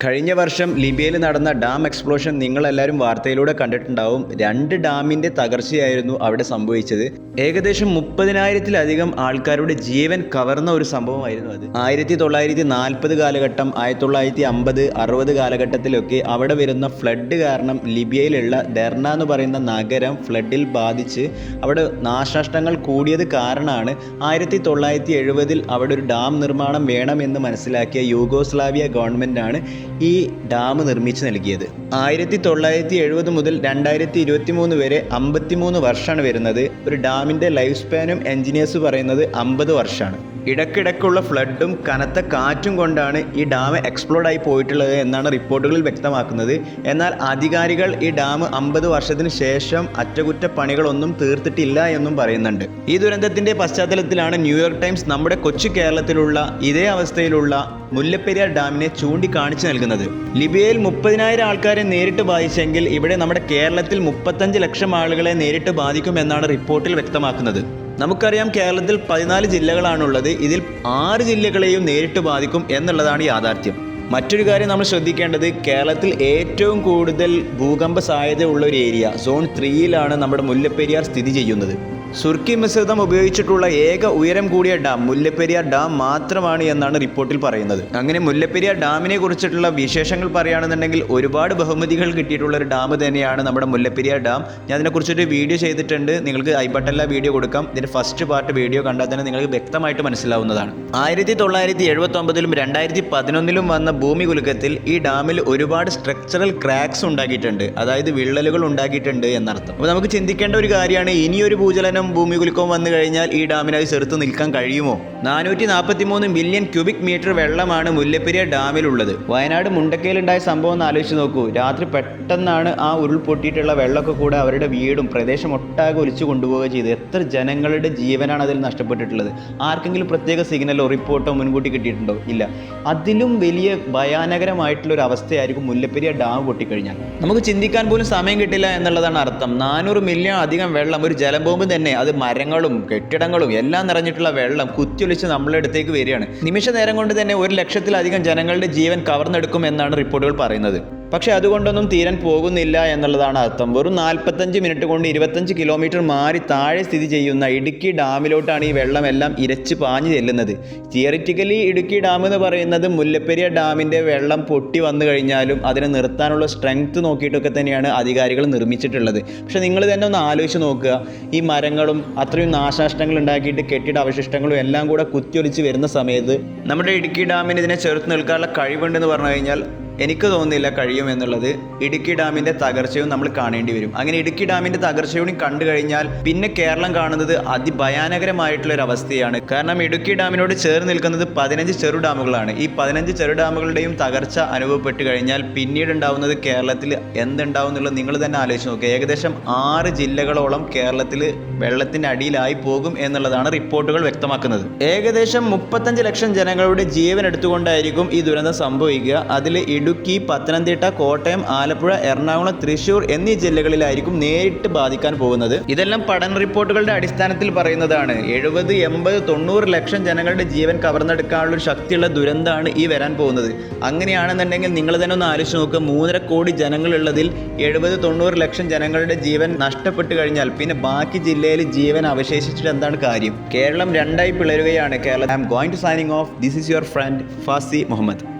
കഴിഞ്ഞ വർഷം ലിബിയയിൽ നടന്ന ഡാം എക്സ്പ്ലോഷൻ നിങ്ങളെല്ലാവരും വാർത്തയിലൂടെ കണ്ടിട്ടുണ്ടാവും. രണ്ട് ഡാമിന്റെ തകർച്ചയായിരുന്നു അവിടെ സംഭവിച്ചത്. ഏകദേശം മുപ്പതിനായിരത്തിലധികം ആൾക്കാരുടെ ജീവൻ കവർന്ന ഒരു സംഭവമായിരുന്നു അത്. ആയിരത്തി തൊള്ളായിരത്തി നാൽപ്പത് കാലഘട്ടം ആയിരത്തി തൊള്ളായിരത്തി അമ്പത് അറുപത് കാലഘട്ടത്തിലൊക്കെ അവിടെ വരുന്ന ഫ്ലഡ് കാരണം ലിബിയയിലുള്ള ഡെർണ എന്ന് പറയുന്ന നഗരം ഫ്ലഡിൽ ബാധിച്ച് അവിടെ നാശനഷ്ടങ്ങൾ കൂടിയത് കാരണമാണ് ആയിരത്തി തൊള്ളായിരത്തി എഴുപതിൽ അവിടെ ഒരു ഡാം നിർമ്മാണം വേണമെന്ന് മനസ്സിലാക്കിയ യൂഗോസ്ലാവിയ ഗവൺമെന്റാണ് ഈ ഡാം നിർമ്മിച്ച് നൽകിയത്. ആയിരത്തി തൊള്ളായിരത്തി എഴുപത് മുതൽ രണ്ടായിരത്തി ഇരുപത്തി മൂന്ന് വരെ അമ്പത്തിമൂന്ന് വർഷമാണ് വരുന്നത്. ഒരു ഡാമിന്റെ ലൈഫ് സ്പാനും എഞ്ചിനീയേഴ്സ് പറയുന്നത് അമ്പത് വർഷമാണ്. ഇടയ്ക്കിടയ്ക്കുള്ള ഫ്ലഡും കനത്ത കാറ്റും കൊണ്ടാണ് ഈ ഡാം എക്സ്പ്ലോഡ് ആയി പോയിട്ടുള്ളത് എന്നാണ് റിപ്പോർട്ടുകളിൽ വ്യക്തമാക്കുന്നത്. എന്നാൽ അധികാരികൾ ഈ ഡാം അമ്പത് വർഷത്തിന് ശേഷം അറ്റകുറ്റപ്പണികളൊന്നും തീർത്തിട്ടില്ല എന്നും പറയുന്നുണ്ട്. ഈ ദുരന്തത്തിന്റെ പശ്ചാത്തലത്തിലാണ് ന്യൂയോർക്ക് ടൈംസ് നമ്മുടെ കൊച്ചു കേരളത്തിലുള്ള ഇതേ അവസ്ഥയിലുള്ള മുല്ലപ്പെരിയാർ ഡാമിനെ ചൂണ്ടിക്കാണിച്ചു നൽകുന്നത്. ലിബിയയിൽ മുപ്പതിനായിരം ആൾക്കാരെ നേരിട്ട് ബാധിച്ചെങ്കിൽ ഇവിടെ നമ്മുടെ കേരളത്തിൽ മുപ്പത്തഞ്ച് ലക്ഷം ആളുകളെ നേരിട്ട് ബാധിക്കുമെന്നാണ് റിപ്പോർട്ടിൽ വ്യക്തമാക്കുന്നത്. നമുക്കറിയാം കേരളത്തിൽ പതിനാല് ജില്ലകളാണുള്ളത്. ഇതിൽ ആറ് ജില്ലകളെയും നേരിട്ട് ബാധിക്കും എന്നുള്ളതാണ് യാഥാർത്ഥ്യം. മറ്റൊരു കാര്യം നമ്മൾ ശ്രദ്ധിക്കേണ്ടത് കേരളത്തിൽ ഏറ്റവും കൂടുതൽ ഭൂകമ്പ സാധ്യതയുള്ള ഒരു ഏരിയ സോൺ ത്രീയിലാണ് നമ്മുടെ മുല്ലപ്പെരിയാർ സ്ഥിതി ചെയ്യുന്നത്. സുർക്കി മിശ്രിതം ഉപയോഗിച്ചിട്ടുള്ള ഏക ഉയരം കൂടിയ ഡാം മുല്ലപ്പെരിയാർ ഡാം മാത്രമാണ് എന്നാണ് റിപ്പോർട്ടിൽ പറയുന്നത്. അങ്ങനെ മുല്ലപ്പെരിയാർ ഡാമിനെ കുറിച്ചിട്ടുള്ള വിശേഷങ്ങൾ പറയുകയാണെന്നുണ്ടെങ്കിൽ ഒരുപാട് ബഹുമതികൾ കിട്ടിയിട്ടുള്ള ഒരു ഡാം തന്നെയാണ് നമ്മുടെ മുല്ലപ്പെരിയാർ ഡാം. ഞാൻ അതിനെക്കുറിച്ചൊരു വീഡിയോ ചെയ്തിട്ടുണ്ട്. നിങ്ങൾക്ക് ഐ ബട്ടല്ല വീഡിയോ കൊടുക്കാം. ഇതിന്റെ ഫസ്റ്റ് പാർട്ട് വീഡിയോ കണ്ടാൽ തന്നെ നിങ്ങൾക്ക് വ്യക്തമായിട്ട് മനസ്സിലാവുന്നതാണ്. ആയിരത്തി തൊള്ളായിരത്തി എഴുപത്തി ഒമ്പതിലും രണ്ടായിരത്തി പതിനൊന്നിലും വന്ന ഭൂമി കുലുക്കത്തിൽ ഈ ഡാമിൽ ഒരുപാട് സ്ട്രക്ചറൽ ക്രാക്സ് ഉണ്ടാക്കിയിട്ടുണ്ട്. അതായത് വിള്ളലുകൾ ഉണ്ടാക്കിയിട്ടുണ്ട് എന്നർത്ഥം. അപ്പോൾ നമുക്ക് ചിന്തിക്കേണ്ട ഒരു കാര്യമാണ് ഇനിയൊരു ഭൂചലനം ഭൂമി കുലുക്കവും വന്നു കഴിഞ്ഞാൽ ഈ ഡാമിനായി ചെറുത്ത് നിൽക്കാൻ കഴിയുമോ? നാനൂറ്റി നാൽപ്പത്തി മൂന്ന് മില്യൺ ക്യൂബിക് മീറ്റർ വെള്ളമാണ് മുല്ലപ്പെരിയ ഡാമിലുള്ളത്. വയനാട് മുണ്ടക്കയിലുണ്ടായ സംഭവം ഒന്ന് ആലോചിച്ച് നോക്കൂ. രാത്രി പെട്ടെന്നാണ് ആ ഉരുൾപൊട്ടിയിട്ടുള്ള വെള്ളമൊക്കെ കൂടെ അവരുടെ വീടും പ്രദേശം ഒട്ടാകെ ഒലിച്ചു കൊണ്ടുപോവുക ചെയ്ത് എത്ര ജനങ്ങളുടെ ജീവനാണ് അതിൽ നഷ്ടപ്പെട്ടിട്ടുള്ളത്? ആർക്കെങ്കിലും പ്രത്യേക സിഗ്നലോ റിപ്പോർട്ടോ മുൻകൂട്ടി കിട്ടിയിട്ടുണ്ടോ? ഇല്ല. അതിലും വലിയ ഭയാനകരമായിട്ടുള്ള ഒരു അവസ്ഥയായിരിക്കും മുല്ലപ്പെരിയ ഡാം പൊട്ടിക്കഴിഞ്ഞാൽ. നമുക്ക് ചിന്തിക്കാൻ പോലും സമയം കിട്ടില്ല എന്നുള്ളതാണ് അർത്ഥം. നാനൂറ് മില്യൺ അധികം വെള്ളം ഒരു ജലബോംബ് തന്നെ അത് മരങ്ങളും കെട്ടിടങ്ങളും എല്ലാം നിറഞ്ഞിട്ടുള്ള വെള്ളം കുത്തിയൊലിച്ച് നമ്മളുടെ അടുത്തേക്ക് വരികയാണ്. നിമിഷ നേരം കൊണ്ട് തന്നെ ഒരു ലക്ഷത്തിലധികം ജനങ്ങളുടെ ജീവൻ കവർന്നെടുക്കും എന്നാണ് റിപ്പോർട്ടുകൾ പറയുന്നത്. പക്ഷേ അതുകൊണ്ടൊന്നും തീരാൻ പോകുന്നില്ല എന്നുള്ളതാണ് അർത്ഥം. വെറും നാൽപ്പത്തഞ്ച് മിനിറ്റ് കൊണ്ട് ഇരുപത്തഞ്ച് കിലോമീറ്റർ മാറി താഴെ സ്ഥിതി ചെയ്യുന്ന ഇടുക്കി ഡാമിലോട്ടാണ് ഈ വെള്ളമെല്ലാം ഇരച്ച് പാഞ്ഞു ചെല്ലുന്നത്. തിയറിറ്റിക്കലി ഇടുക്കി ഡാം എന്ന് പറയുന്നത് മുല്ലപ്പെരിയ ഡാമിന്റെ വെള്ളം പൊട്ടി വന്നു കഴിഞ്ഞാലും അതിനെ നിർത്താനുള്ള സ്ട്രെങ്ത് നോക്കിയിട്ടൊക്കെ തന്നെയാണ് അധികാരികൾ നിർമ്മിച്ചിട്ടുള്ളത്. പക്ഷേ നിങ്ങൾ തന്നെ ഒന്ന് ആലോചിച്ച് നോക്കുക. ഈ മരങ്ങളും അത്രയും നാശനഷ്ടങ്ങൾ ഉണ്ടാക്കിയിട്ട് കെട്ടിട അവശിഷ്ടങ്ങളും എല്ലാം കൂടെ കുത്തിയൊലിച്ച് വരുന്ന സമയത്ത് നമ്മുടെ ഇടുക്കി ഡാമിന് ഇതിനെ ചെറുത്ത് നിൽക്കാനുള്ള കഴിവുണ്ടെന്ന് പറഞ്ഞു കഴിഞ്ഞാൽ എനിക്ക് തോന്നുന്നില്ല കഴിയുമെന്നുള്ളത് ഇടുക്കി ഡാമിന്റെ തകർച്ചയും നമ്മൾ കാണേണ്ടി വരും. അങ്ങനെ ഇടുക്കി ഡാമിന്റെ തകർച്ചയും കണ്ടു കഴിഞ്ഞാൽ പിന്നെ കേരളം കാണുന്നത് അതിഭയാനകരമായിട്ടുള്ള ഒരു അവസ്ഥയാണ് കാരണം ഇടുക്കി ഡാമിനോട് ചേർന്ന് നിൽക്കുന്നത് പതിനഞ്ച് ചെറു ഡാമുകളാണ്. ഈ പതിനഞ്ച് ചെറു ഡാമുകളുടെയും തകർച്ച അനുഭവപ്പെട്ട് കഴിഞ്ഞാൽ പിന്നീട് ഉണ്ടാവുന്നത് കേരളത്തിൽ എന്തുണ്ടാവും എന്നുള്ളത് നിങ്ങൾ തന്നെ ആലോചിച്ച് നോക്കുക. ഏകദേശം ആറ് ജില്ലകളോളം കേരളത്തിൽ വെള്ളത്തിന്റെ അടിയിലായി പോകും എന്നുള്ളതാണ് റിപ്പോർട്ടുകൾ വ്യക്തമാക്കുന്നത്. ഏകദേശം മുപ്പത്തഞ്ച് ലക്ഷം ജനങ്ങളുടെ ജീവൻ എടുത്തുകൊണ്ടായിരിക്കും ഈ ദുരന്തം സംഭവിക്കുക. അതിൽ ഇടുക്കി പത്തനംതിട്ട കോട്ടയം ആലപ്പുഴ എറണാകുളം തൃശൂർ എന്നീ ജില്ലകളിലായിരിക്കും നേരിട്ട് ബാധിക്കാൻ പോകുന്നത്. ഇതെല്ലാം പഠന റിപ്പോർട്ടുകളുടെ അടിസ്ഥാനത്തിൽ പറയുന്നതാണ്. എഴുപത് എൺപത് തൊണ്ണൂറ് ലക്ഷം ജനങ്ങളുടെ ജീവൻ കവർന്നെടുക്കാനുള്ള ശക്തിയുള്ള ദുരന്തമാണ് ഈ വരാൻ പോകുന്നത്. അങ്ങനെയാണെന്നുണ്ടെങ്കിൽ നിങ്ങൾ തന്നെ ഒന്ന് ആലോചിച്ച് നോക്കുക മൂന്നര കോടി ജനങ്ങളുള്ളതിൽ എഴുപത് തൊണ്ണൂറ് ലക്ഷം ജനങ്ങളുടെ ജീവൻ നഷ്ടപ്പെട്ട് കഴിഞ്ഞാൽ പിന്നെ ബാക്കി ജില്ലയിൽ ജീവൻ അവശേഷിച്ചിട്ട് എന്താണ് കാര്യം? കേരളം രണ്ടായി പിളരുകയാണ് Keralam I am going to signing off this is your friend Fasi Muhammad